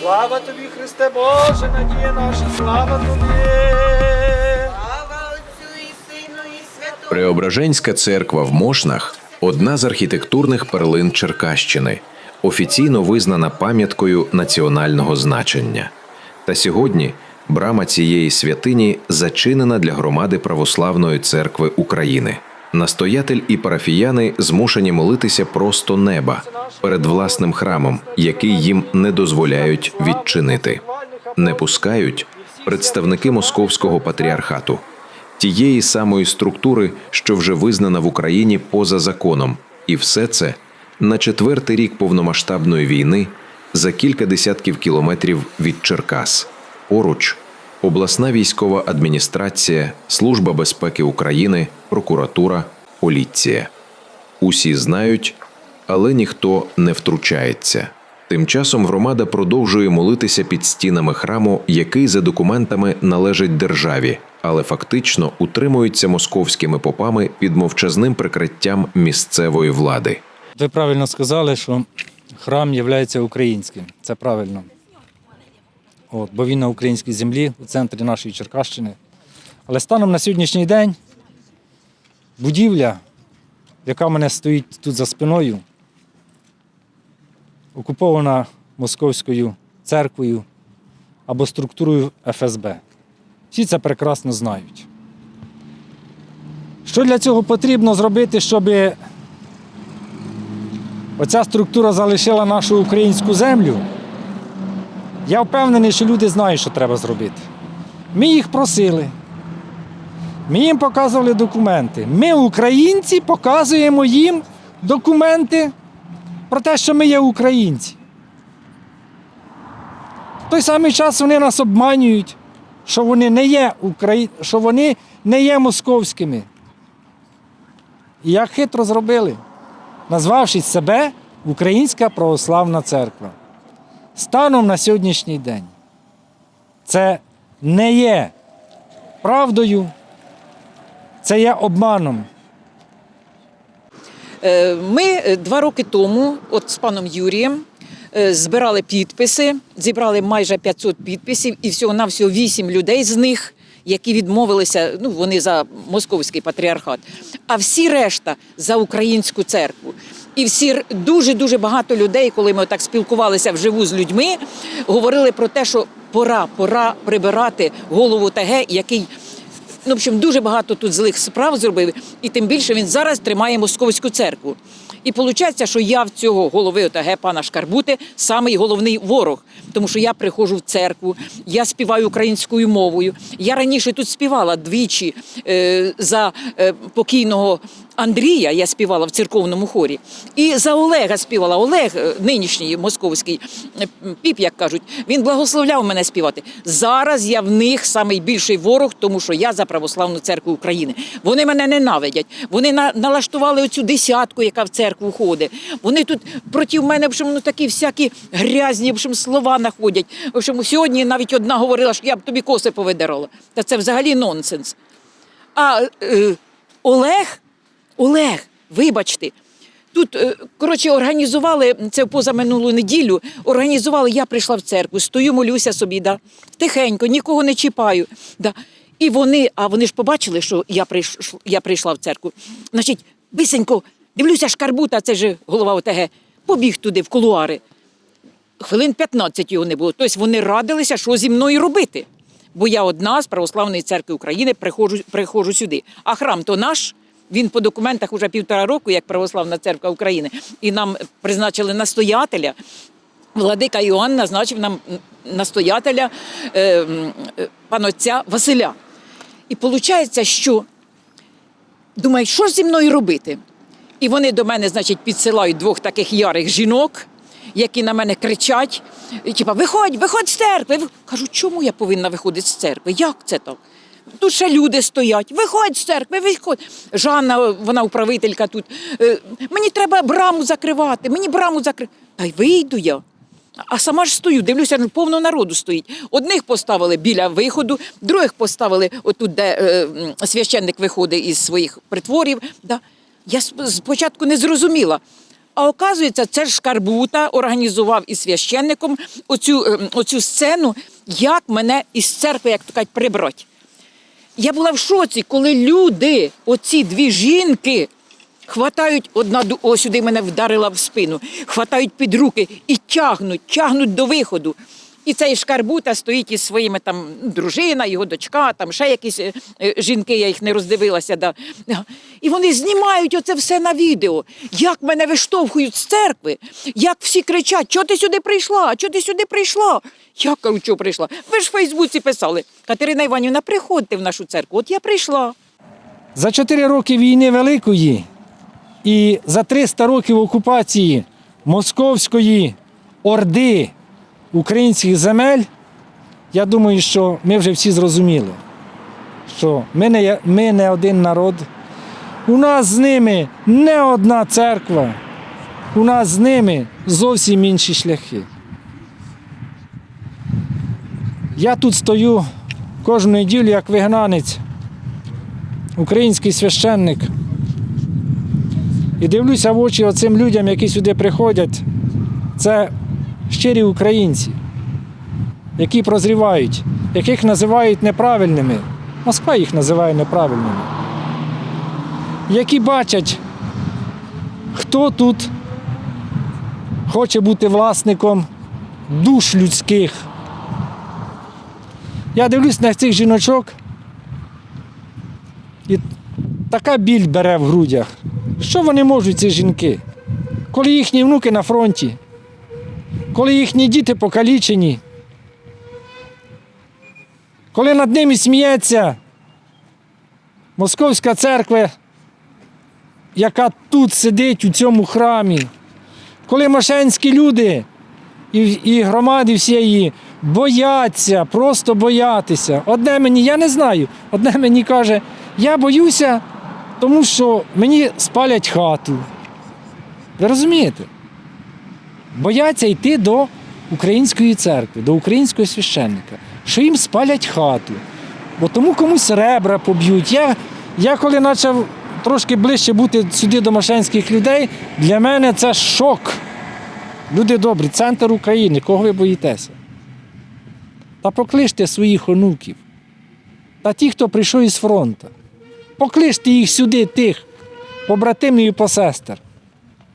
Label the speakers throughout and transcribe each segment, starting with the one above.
Speaker 1: Слава тобі, Христе Боже, надія наша, слава тобі.
Speaker 2: Преображенська церква в Мошнах одна з архітектурних перлин Черкащини, офіційно визнана пам'яткою національного значення. Та сьогодні брама цієї святині зачинена для громади Православної церкви України. Настоятель і парафіяни змушені молитися просто неба перед власним храмом, який їм не дозволяють відчинити. Не пускають представники московського патріархату тієї самої структури, що вже визнана в Україні поза законом, і все це на четвертий рік повномасштабної війни за кілька десятків кілометрів від Черкас. Поруч обласна військова адміністрація, Служба безпеки України, прокуратура, поліція. Усі знають, але ніхто не втручається. Тим часом громада продовжує молитися під стінами храму, який за документами належить державі, але фактично утримується московськими попами під мовчазним прикриттям місцевої влади.
Speaker 3: Ви правильно сказали, що храм є українським. Це правильно. От, бо він на українській землі, у центрі нашої Черкащини. Але станом на сьогоднішній день будівля, яка мене стоїть тут за спиною, окупована московською церквою або структурою ФСБ. Всі це прекрасно знають. Що для цього потрібно зробити, щоб оця структура залишила нашу українську землю? Я впевнений, що люди знають, що треба зробити. Ми їх просили. Ми їм показували документи. Ми, українці, показуємо їм документи про те, що ми є українці. В той самий час вони нас обманюють, що вони не є Украї... що вони не є московськими. І як хитро зробили, назвавши себе Українська православна церква. Станом на сьогоднішній день це не є правдою, це є обманом.
Speaker 4: Е, Ми е, два роки тому, от з паном Юрієм, е, збирали підписи, зібрали майже 500 підписів, і всього на всього 8 людей з них, які відмовилися, ну вони за московський патріархат, а всі решта за українську церкву. І всі дуже дуже багато людей, коли ми так спілкувалися вживу з людьми, говорили про те, що пора, пора прибирати голову ТГ, який Ну, в общем, дуже багато тут злих справ зробив, і тим більше він зараз тримає московську церкву. І виходить, що я в цього голови ОТГ пана Шкарбути самий головний ворог, тому що я приходжу в церкву, я співаю українською мовою. Я раніше тут співала двічі е, за е, покійного. Андрія я співала в церковному хорі, і за Олега співала. Олег, е, нинішній московський е, піп, як кажуть, він благословляв мене співати. Зараз я в них найбільший ворог, тому що я за православну церкву України. Вони мене ненавидять. Вони на, налаштували оцю десятку, яка в церкву ходить. Вони тут проти мене в ну, такі всякі грязні в общем, слова знаходять. В общем, сьогодні навіть одна говорила, що я б тобі коси повидирала. Та це взагалі нонсенс. А е, Олег. Олег, вибачте. Тут, е, коротше, організували це позаминулу неділю. Організували, я прийшла в церкву, стою, молюся собі, да, тихенько, нікого не чіпаю. Да. І вони, а вони ж побачили, що я прийшла, я прийшла в церкву. Значить, бисенько, дивлюся, шкарбута, це ж голова ОТГ, побіг туди, в кулуари. Хвилин 15 його не було. Тобто вони радилися, що зі мною робити. Бо я одна з Православної церкви України приходжу, приходжу сюди. А храм то наш. Він по документах уже півтора року, як Православна церква України, і нам призначили настоятеля. Владика Іоанн назначив нам настоятеля е, е, панотця Василя. І виходить, що думаю, що зі мною робити? І вони до мене, значить, підсилають двох таких ярих жінок, які на мене кричать: типа, виходь, виходь з церкви. Кажу, чому я повинна виходити з церкви? Як це так? Тут ще люди стоять. Виходь з церкви, виходь. Жанна, вона управителька тут. «Е, Мені треба браму закривати, мені браму закривати. Та й вийду я. А сама ж стою, дивлюся, повно народу стоїть. Одних поставили біля виходу, других поставили отут, де е, священник виходить із своїх притворів. Да. Я спочатку не зрозуміла. А оказується, це ж Шкарбута організував із священником оцю, е, оцю сцену, як мене із церкви, як то кажуть, прибрать. Я була в шоці, коли люди, оці дві жінки, хватають одна ось сюди мене вдарила в спину, хватають під руки і тягнуть, тягнуть до виходу. І цей шкарбута стоїть із своїми там дружина, його дочка, там ще якісь е, е, жінки, я їх не роздивилася. Да. І вони знімають оце все на відео. Як мене виштовхують з церкви, як всі кричать, чого ти сюди прийшла? Чого ти сюди прийшла? Я кажу, чого прийшла? Ви ж в Фейсбуці писали. Катерина Іванівна, приходьте в нашу церкву. От я прийшла.
Speaker 3: За 4 роки війни Великої і за 300 років окупації Московської Орди українських земель, я думаю, що ми вже всі зрозуміли, що ми не, ми не один народ. У нас з ними не одна церква, у нас з ними зовсім інші шляхи. Я тут стою кожну неділю як вигнанець український священник. І дивлюся в очі оцим людям, які сюди приходять. Це щирі українці, які прозрівають, яких називають неправильними. Москва їх називає неправильними. Які бачать, хто тут хоче бути власником душ людських. Я дивлюсь на цих жіночок. І така біль бере в грудях. Що вони можуть, ці жінки? Коли їхні внуки на фронті, коли їхні діти покалічені, коли над ними сміється Московська церква, яка тут сидить у цьому храмі, коли мошенські люди і, і громади всієї бояться, просто боятися. Одне мені, я не знаю, одне мені каже, я боюся, тому що мені спалять хату. Ви розумієте? Бояться йти до української церкви, до українського священника, що їм спалять хату, бо тому комусь ребра поб'ють. Я, я коли почав трошки ближче бути сюди до машенських людей, для мене це шок. Люди добрі, центр України, кого ви боїтеся? Та покличте своїх онуків. Та ті, хто прийшов із фронту. Покличте їх сюди, тих, побратимів і посестер.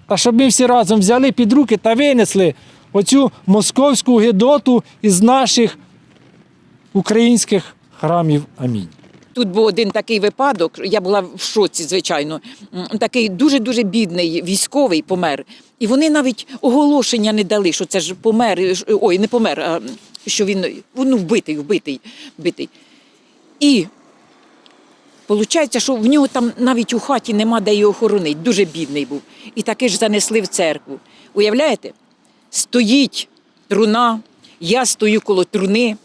Speaker 3: Та щоб ми всі разом взяли під руки та винесли оцю московську гидоту із наших українських храмів. Амінь.
Speaker 4: Тут був один такий випадок. Я була в шоці, звичайно. Такий дуже дуже бідний військовий помер. І вони навіть оголошення не дали, що це ж помер. Ой, не помер, а що він ну, вбитий, вбитий, вбитий. І Получається, що в нього там навіть у хаті нема де його хоронити. Дуже бідний був. І таки ж занесли в церкву. Уявляєте? Стоїть труна, я стою коло труни,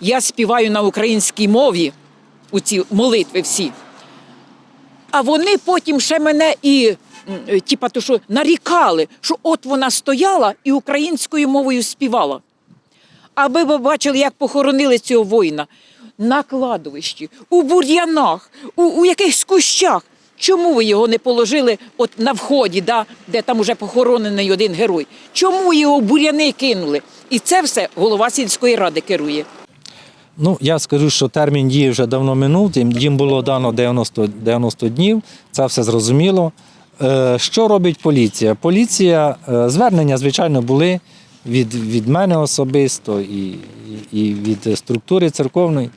Speaker 4: я співаю на українській мові у ці молитви всі. А вони потім ще мене і то, що нарікали, що от вона стояла і українською мовою співала. А ви бачили, як похоронили цього воїна на кладовищі, у бур'янах, у, у якихось кущах. Чому ви його не положили от на вході, да, де там уже похоронений один герой? Чому його бур'яни кинули? І це все голова сільської ради керує.
Speaker 3: Ну, я скажу, що термін дії вже давно минув, їм- було дано 90, 90 днів, це все зрозуміло. Е, Що робить поліція? Поліція, е, звернення, звичайно, були від, від мене особисто і, і, від структури церковної.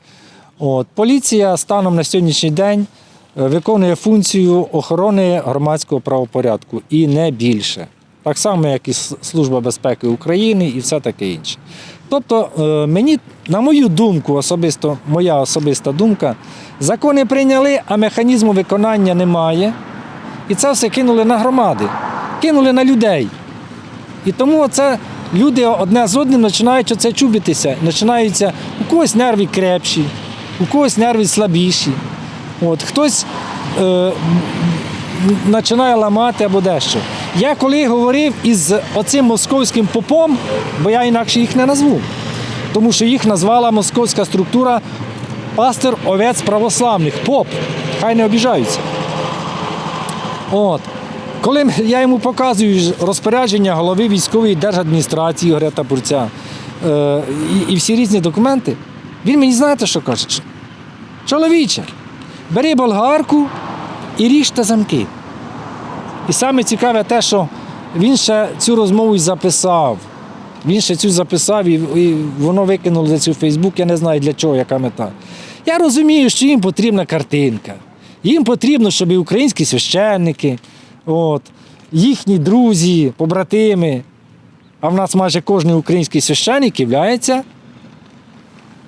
Speaker 3: От, поліція станом на сьогоднішній день е, виконує функцію охорони громадського правопорядку і не більше. Так само, як і Служба безпеки України і все таке інше. Тобто, е, мені, на мою думку, особисто, моя особиста думка, закони прийняли, а механізму виконання немає. І це все кинули на громади, кинули на людей. І тому це люди одне з одним починають оце чубитися. Починаються у когось нерви крепші, у когось нерви слабіші. От, хтось е, починає ламати або дещо. Я коли говорив із оцим московським попом, бо я інакше їх не назву, тому що їх назвала московська структура пастир овець православних, поп. Хай не обіжаються. От. Коли я йому показую розпорядження голови військової держадміністрації Ігоря Тапурця е, і, і всі різні документи, він мені знаєте, що каже? Чоловіче, бери болгарку і ріжте замки. І саме цікаве те, що він ще цю розмову записав. Він ще цю записав і, і воно викинуло цю Фейсбук, я не знаю для чого, яка мета. Я розумію, що їм потрібна картинка. Їм потрібно, щоб і українські священники, от, їхні друзі, побратими. А в нас майже кожен український священник є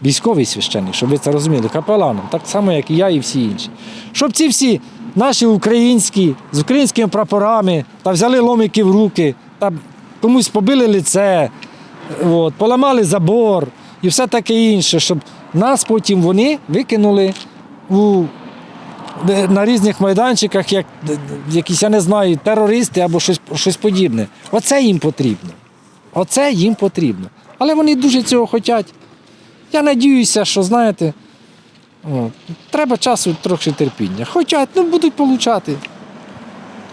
Speaker 3: військовий священник, щоб ви це розуміли, капеланом, так само, як і я, і всі інші. Щоб ці всі наші українські з українськими прапорами та взяли ломики в руки, та комусь побили лице, от, поламали забор і все таке інше, щоб нас потім вони викинули у, на різних майданчиках, як якісь, я не знаю, терористи або щось, щось подібне. Оце їм потрібно. Оце їм потрібно. Але вони дуже цього хочуть. Я надіюся, що знаєте, о, треба часу трохи терпіння. Хочуть, ну будуть получати.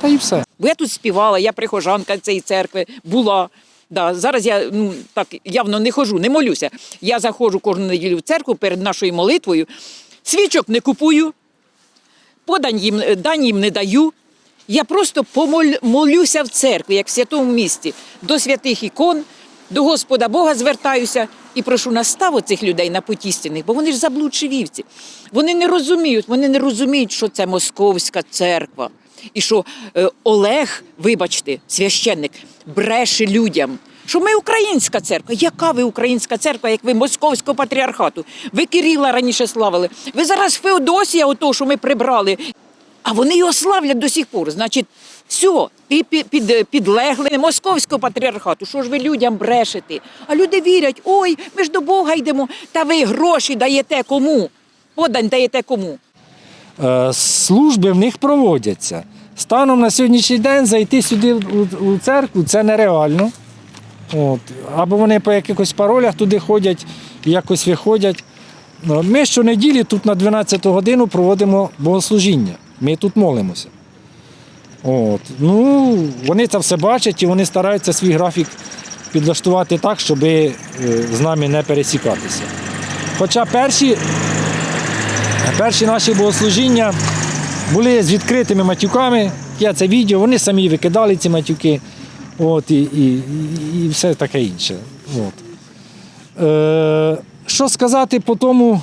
Speaker 3: Та і все.
Speaker 4: Я тут співала, я прихожанка цієї церкви була. Да, зараз я ну, так явно не хожу, не молюся. Я заходжу кожну неділю в церкву перед нашою молитвою, свічок не купую, подань їм, дань їм не даю. Я просто помоль, молюся в церкві, як в святому місті, до святих ікон, до Господа Бога звертаюся і прошу наставу цих людей на путі істини, бо вони ж заблудші вівці. Вони не розуміють, вони не розуміють, що це московська церква. І що е, Олег, вибачте, священник, бреше людям. Що ми українська церква. Яка ви українська церква, як ви московського патріархату? Ви Кирила раніше славили. Ви зараз Феодосія, ото, що ми прибрали. А вони його славлять до сих пор. Значить, все, ти під, підлегли московського патріархату. Що ж ви людям брешете? А люди вірять, ой, ми ж до Бога йдемо. Та ви гроші даєте кому? Подань даєте кому?
Speaker 3: Е, служби в них проводяться. Станом на сьогоднішній день зайти сюди у церкву це нереально. От. Або вони по якихось паролях туди ходять, якось виходять. Ну, Ми щонеділі тут на 12 годину проводимо богослужіння. Ми тут молимося. От. Ну, вони це все бачать і вони стараються свій графік підлаштувати так, щоб е, з нами не пересікатися. Хоча перші Перші наші богослужіння були з відкритими матюками. Я це відео, вони самі викидали ці матюки. От, і, і, і, все таке інше. От. Е, що сказати по тому,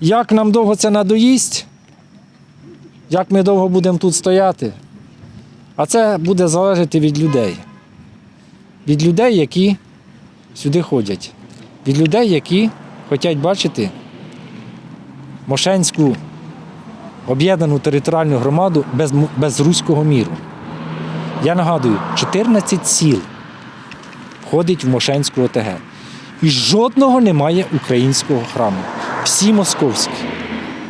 Speaker 3: як нам довго це надоїсть, як ми довго будемо тут стояти? А це буде залежати від людей. Від людей, які сюди ходять. Від людей, які хочуть бачити Мошенську об'єднану територіальну громаду без, без руського міру. Я нагадую, 14 сіл входить в Мошенську ОТГ. І жодного немає українського храму. Всі московські.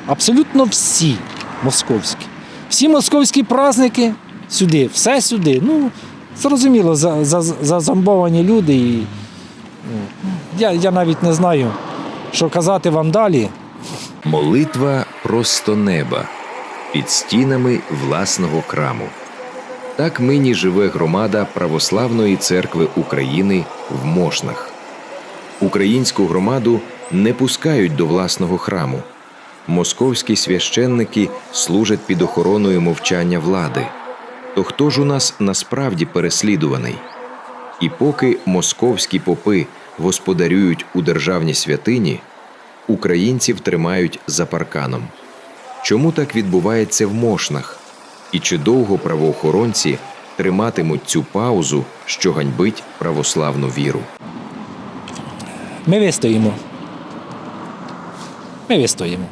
Speaker 3: Абсолютно всі московські. Всі московські праздники сюди, все сюди. Ну, зрозуміло, за, за, люди. І, ну, я, я навіть не знаю, що казати вам далі.
Speaker 2: Молитва просто неба під стінами власного храму. Так нині живе громада Православної церкви України в Мошнах. Українську громаду не пускають до власного храму. Московські священники служать під охороною мовчання влади. То хто ж у нас насправді переслідуваний? І поки московські попи господарюють у державній святині, українців тримають за парканом. Чому так відбувається в Мошнах? І чи довго правоохоронці триматимуть цю паузу, що ганьбить православну віру?
Speaker 3: Ми вистоїмо. Ми вистоїмо.